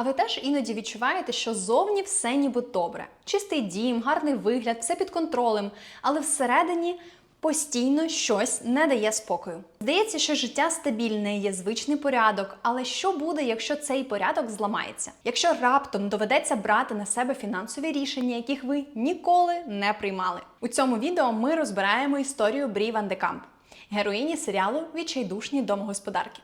А ви теж іноді відчуваєте, що зовні все ніби добре. Чистий дім, гарний вигляд, все під контролем, але всередині постійно щось не дає спокою. Здається, що життя стабільне, є звичний порядок, але що буде, якщо цей порядок зламається? Якщо раптом доведеться брати на себе фінансові рішення, яких ви ніколи не приймали? У цьому відео ми розбираємо історію Брі Ван де Камп, героїні серіалу Відчайдушні домогосподарки.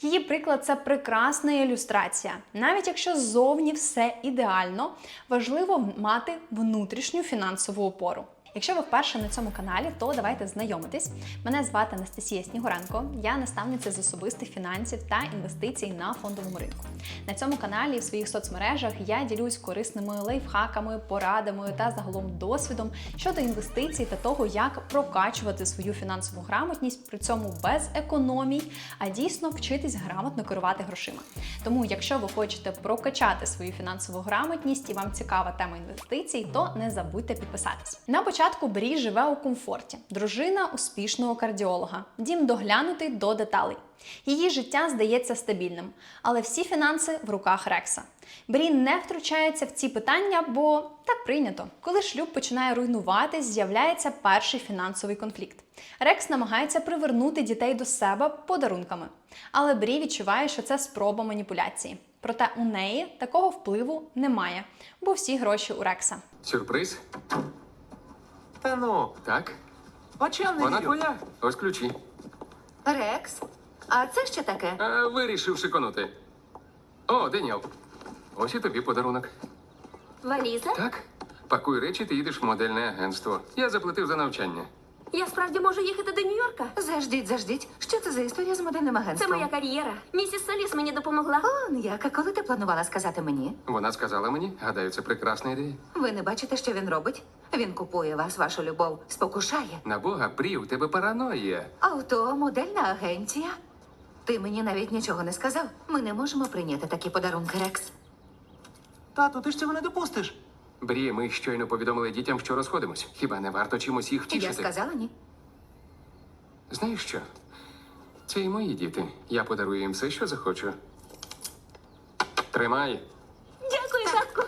Її приклад це прекрасна ілюстрація. Навіть якщо ззовні все ідеально, важливо мати внутрішню фінансову опору. Якщо ви вперше на цьому каналі, то давайте знайомитись. Мене звати Анастасія Снігуренко, я наставниця з особистих фінансів та інвестицій на фондовому ринку. На цьому каналі і в своїх соцмережах я ділюсь корисними лайфхаками, порадами та загалом досвідом щодо інвестицій та того, як прокачувати свою фінансову грамотність, при цьому без економій, а дійсно вчитись грамотно керувати грошима. Тому, якщо ви хочете прокачати свою фінансову грамотність і вам цікава тема інвестицій, то не забудьте підписатись. На початку Брі живе у комфорті, дружина успішного кардіолога, дім доглянутий до деталей. Її життя здається стабільним, але всі фінанси в руках Рекса. Брі не втручається в ці питання, бо так прийнято. Коли шлюб починає руйнуватись, з'являється перший фінансовий конфлікт. Рекс намагається привернути дітей до себе подарунками, але Брі відчуває, що це спроба маніпуляції. Проте у неї такого впливу немає, бо всі гроші у Рекса. Сюрприз? Та ну, Так. очам не Вона вірю. твоя. Ось ключі. Рекс, а це що таке? А, вирішив шиконути. О, Деніел. Ось і тобі подарунок. Валіза? Так? Пакуй речі, ти їдеш в модельне агентство. Я заплатив за навчання. Я справді можу їхати до Нью-Йорка. Заждіть, заждіть. Що це за історія з модельним Це агентством? моя кар'єра. Місіс Соліс мені допомогла. Он як, а коли ти планувала сказати мені? Вона сказала мені, гадаю, це прекрасна ідея. Ви не бачите, що він робить? Він купує вас, вашу любов, спокушає. На Бога, Брі, у тебе параноя. Авто, модельна агенція. Ти мені навіть нічого не сказав. Ми не можемо прийняти такі подарунки, Рекс. Тату, ти ж цього не допустиш. Брі, ми щойно повідомили дітям, що розходимось. Хіба не варто чимось їх Я сказала ні. Знаєш що? Це і мої діти. Я подарую їм все, що захочу. Тримай. Дякую, татку.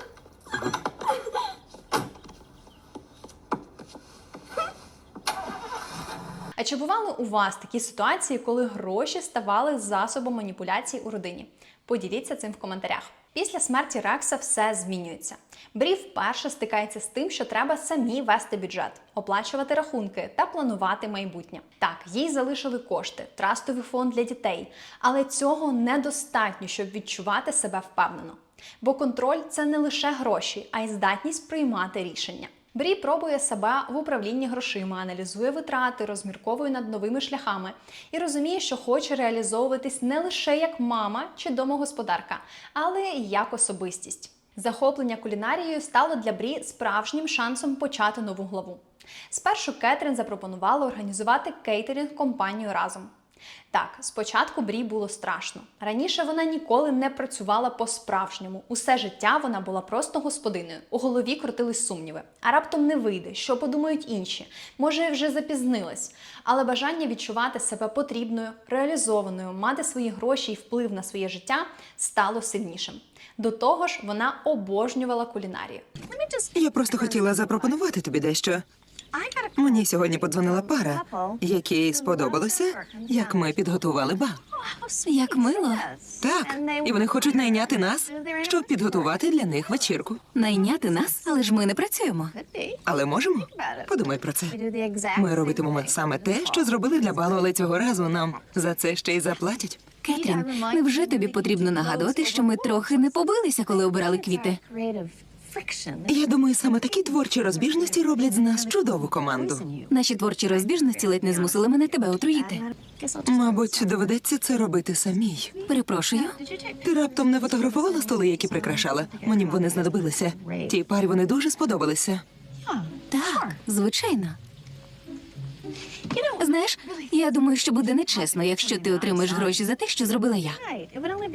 А чи бували у вас такі ситуації, коли гроші ставали засобом маніпуляцій у родині? Поділіться цим в коментарях. Після смерті Рекса все змінюється. Брі вперше стикається з тим, що треба самі вести бюджет, оплачувати рахунки та планувати майбутнє. Так, їй залишили кошти, трастовий фонд для дітей, але цього недостатньо, щоб відчувати себе впевнено. Бо контроль це не лише гроші, а й здатність приймати рішення. Брі пробує себе в управлінні грошима, аналізує витрати, розмірковує над новими шляхами і розуміє, що хоче реалізовуватись не лише як мама чи домогосподарка, але й як особистість. Захоплення кулінарією стало для Брі справжнім шансом почати нову главу. Спершу Кетрін запропонувала організувати кейтерінг компанію разом. Так, спочатку Брі було страшно. Раніше вона ніколи не працювала по-справжньому. Усе життя вона була просто господиною. У голові крутились сумніви. А раптом не вийде, що подумають інші. Може, вже запізнилась. Але бажання відчувати себе потрібною, реалізованою, мати свої гроші і вплив на своє життя стало сильнішим. До того ж, вона обожнювала кулінарію. Я просто хотіла запропонувати тобі дещо. Мені сьогодні подзвонила пара, якій сподобалося, як ми підготували бал. Як мило Так, і вони хочуть найняти нас, щоб підготувати для них вечірку. найняти нас, але ж ми не працюємо. Але можемо? Подумай про це. Ми робитимемо саме те, що зробили для балу, але цього разу нам за це ще й заплатять. Кетрін, невже тобі потрібно нагадувати, що ми трохи не побилися, коли обирали квіти? Я думаю, саме такі творчі розбіжності роблять з нас чудову команду. Наші творчі розбіжності ледь не змусили мене тебе отруїти. Мабуть, доведеться це робити самій. Перепрошую. Ти раптом не фотографувала столи, які прикрашала? Мені б вони знадобилися. Тій парі вони дуже сподобалися. Так, звичайно. Знаєш, я думаю, що буде нечесно, якщо ти отримаєш гроші за те, що зробила я.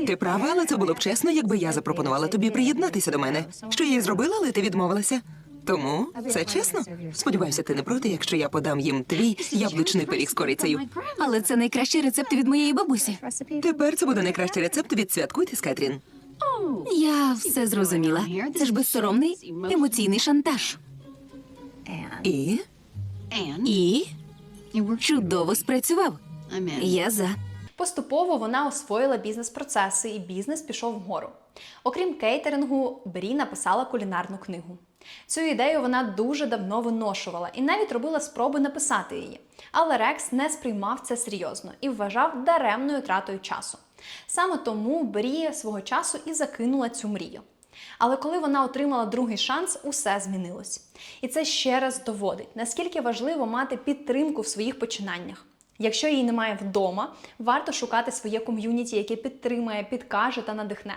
Ти права, але це було б чесно, якби я запропонувала тобі приєднатися до мене. Що я й зробила, але ти відмовилася. Тому це чесно. Сподіваюся, ти не проти, якщо я подам їм твій яблучний пиріг з корицею. Але це найкращий рецепт від моєї бабусі. Тепер це буде найкращий рецепт від святкуйте з Кетрін. Я все зрозуміла. Це ж безсоромний емоційний шантаж. І І чудово спрацював. Я за. Поступово вона освоїла бізнес-процеси, і бізнес пішов вгору. Окрім кейтерингу, Брі написала кулінарну книгу. Цю ідею вона дуже давно виношувала і навіть робила спроби написати її. Але Рекс не сприймав це серйозно і вважав даремною тратою часу. Саме тому Брі свого часу і закинула цю мрію. Але коли вона отримала другий шанс, усе змінилось. І це ще раз доводить, наскільки важливо мати підтримку в своїх починаннях. Якщо її немає вдома, варто шукати своє ком'юніті, яке підтримає, підкаже та надихне.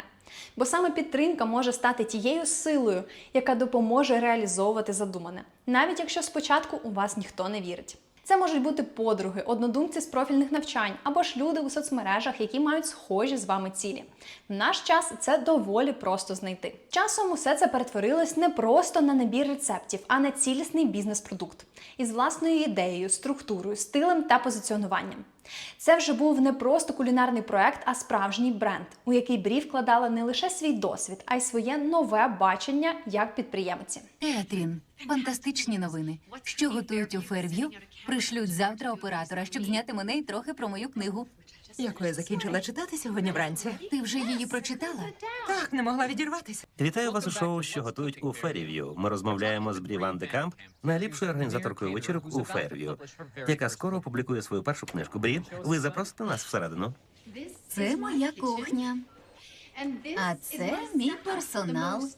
Бо саме підтримка може стати тією силою, яка допоможе реалізовувати задумане, навіть якщо спочатку у вас ніхто не вірить. Це можуть бути подруги, однодумці з профільних навчань або ж люди у соцмережах, які мають схожі з вами цілі. В наш час це доволі просто знайти. Часом усе це перетворилось не просто на набір рецептів, а на цілісний бізнес-продукт із власною ідеєю, структурою, стилем та позиціонуванням. Це вже був не просто кулінарний проект, а справжній бренд, у який Брі вкладала не лише свій досвід, а й своє нове бачення як підприємці. Етрін, фантастичні новини. Що готують у Ферв'ю? Пришлють завтра оператора, щоб зняти мене і трохи про мою книгу. Яку я закінчила читати сьогодні вранці. Ти вже її прочитала? Так, не могла відірватися. Вітаю вас у шоу, що готують у Феррів'ю. Ми розмовляємо з Брі Ван де Камп, найліпшою організаторкою вечірок у Феррів'ю, яка скоро опублікує свою першу книжку. Брі, ви запросите нас всередину. Це моя кухня. А це мій персонал.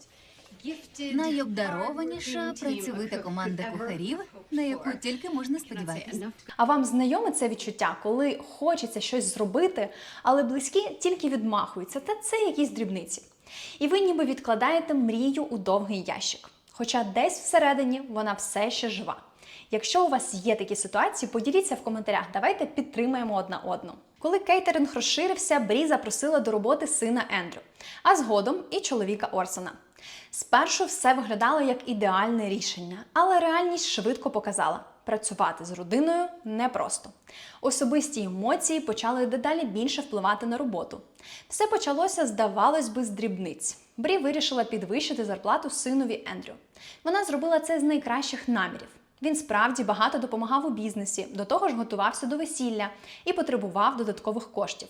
Найобдарованіша працьовита команда кухарів, на яку тільки можна сподіватися. А вам знайоме це відчуття, коли хочеться щось зробити, але близькі тільки відмахуються, та це якісь дрібниці. І ви ніби відкладаєте мрію у довгий ящик. Хоча десь всередині вона все ще жива. Якщо у вас є такі ситуації, поділіться в коментарях, давайте підтримаємо одна одну. Коли кейтеринг розширився, Брі запросила до роботи сина Ендрю, а згодом і чоловіка Орсона. Спершу все виглядало як ідеальне рішення, але реальність швидко показала, працювати з родиною непросто. Особисті емоції почали дедалі більше впливати на роботу. Все почалося, здавалось би, з дрібниць. Брі вирішила підвищити зарплату синові Ендрю. Вона зробила це з найкращих намірів. Він справді багато допомагав у бізнесі, до того ж готувався до весілля і потребував додаткових коштів.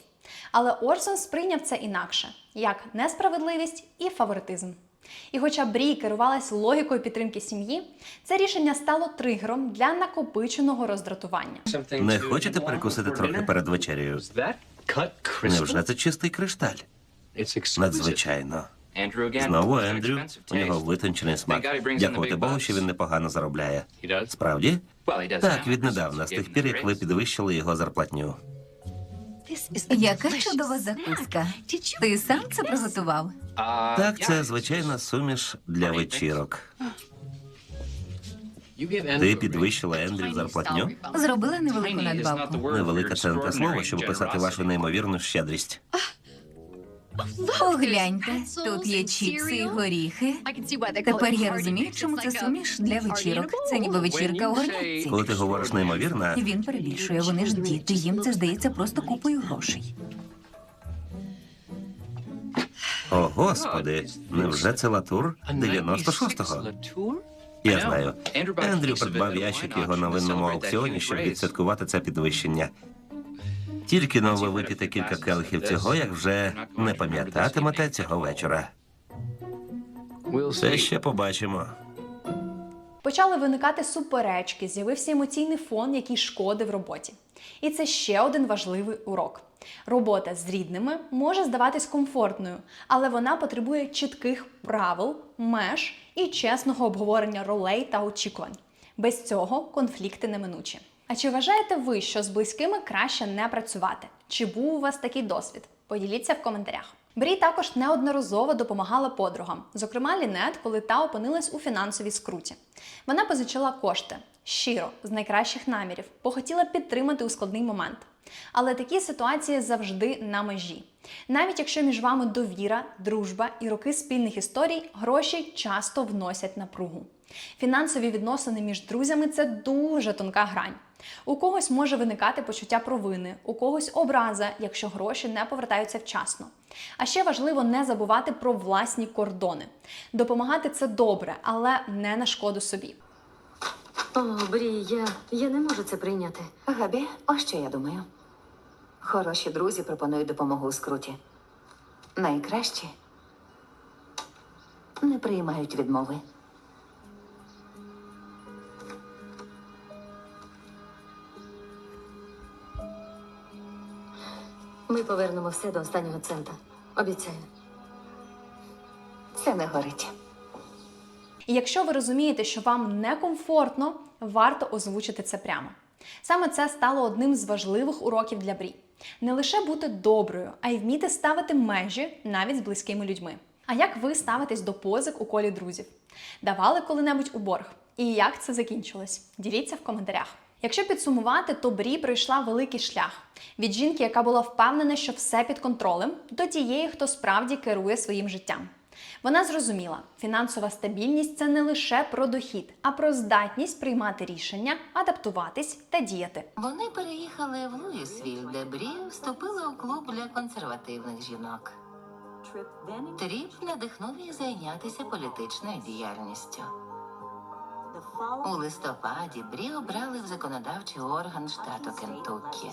Але Орсон сприйняв це інакше як несправедливість і фаворитизм. І хоча Брі керувалась логікою підтримки сім'ї, це рішення стало тригером для накопиченого роздратування. Не хочете перекусити трохи перед вечерею? Невже це чистий кришталь? Надзвичайно. Знову Ендрю. У нього витончений смак. Дякувати Богу, що він непогано заробляє. Справді? Так, віднедавна, з тих пір, як ви підвищили його зарплатню. Яка чудова закуска. Ти сам це приготував? Так, це звичайна суміш для вечірок. Ти підвищила Ендрю зарплатню? Зробила невелику надбавку. Невелике це не те слово, щоб описати вашу неймовірну щедрість. Погляньте, тут є чіпси і горіхи. Тепер я розумію, чому це суміш для вечірок. Це ніби вечірка у горнятці. Коли ти говориш неймовірна, він перебільшує, вони ж діти, їм це здається просто купою грошей. о господи, невже це латур 96-го? Я знаю. Ендрю придбав ящик його на винному аукціоні, щоб відсвяткувати це підвищення. Тільки но ви вип'єте кілька келихів цього, як вже не пам'ятатимете цього вечора. Це ще побачимо. Почали виникати суперечки, з'явився емоційний фон, який шкодив роботі. І це ще один важливий урок. Робота з рідними може здаватись комфортною, але вона потребує чітких правил, меж і чесного обговорення ролей та очікувань. Без цього конфлікти неминучі. А чи вважаєте ви, що з близькими краще не працювати? Чи був у вас такий досвід? Поділіться в коментарях. Брі також неодноразово допомагала подругам, зокрема Лінет, коли та опинилась у фінансовій скруті. Вона позичила кошти щиро, з найкращих намірів, похотіла підтримати у складний момент. Але такі ситуації завжди на межі. Навіть якщо між вами довіра, дружба і роки спільних історій, гроші часто вносять напругу. Фінансові відносини між друзями це дуже тонка грань. У когось може виникати почуття провини, у когось образа, якщо гроші не повертаються вчасно. А ще важливо не забувати про власні кордони. Допомагати це добре, але не на шкоду собі. О, Брі, я, я не можу це прийняти. Габі, ось що я думаю. Хороші друзі пропонують допомогу у скруті. Найкращі не приймають відмови. Ми повернемо все до останнього цента. Обіцяю. Це не горить. І якщо ви розумієте, що вам некомфортно, варто озвучити це прямо. Саме це стало одним з важливих уроків для Брі. Не лише бути доброю, а й вміти ставити межі навіть з близькими людьми. А як ви ставитесь до позик у колі друзів? Давали коли-небудь у борг? І як це закінчилось? Діліться в коментарях. Якщо підсумувати, то Брі пройшла великий шлях від жінки, яка була впевнена, що все під контролем, до тієї, хто справді керує своїм життям. Вона зрозуміла, фінансова стабільність це не лише про дохід, а про здатність приймати рішення, адаптуватись та діяти. Вони переїхали в Луїсвіль, де Брі вступила у клуб для консервативних жінок. Тріп надихнув її зайнятися політичною діяльністю. У листопаді Брі обрали в законодавчий орган штату Кентуккі.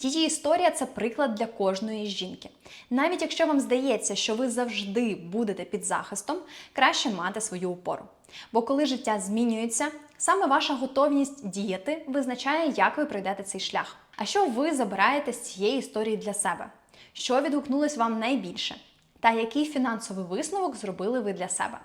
Її історія це приклад для кожної жінки. Навіть якщо вам здається, що ви завжди будете під захистом, краще мати свою опору. Бо коли життя змінюється, саме ваша готовність діяти визначає, як ви пройдете цей шлях. А що ви забираєте з цієї історії для себе? Що відгукнулось вам найбільше? Та який фінансовий висновок зробили ви для себе?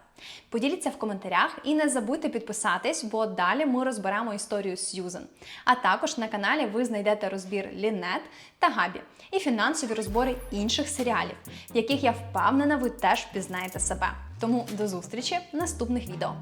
Поділіться в коментарях і не забудьте підписатись, бо далі ми розберемо історію Сьюзен. А також на каналі ви знайдете розбір Лінет та Габі і фінансові розбори інших серіалів, в яких я впевнена, ви теж пізнаєте себе. Тому до зустрічі в наступних відео.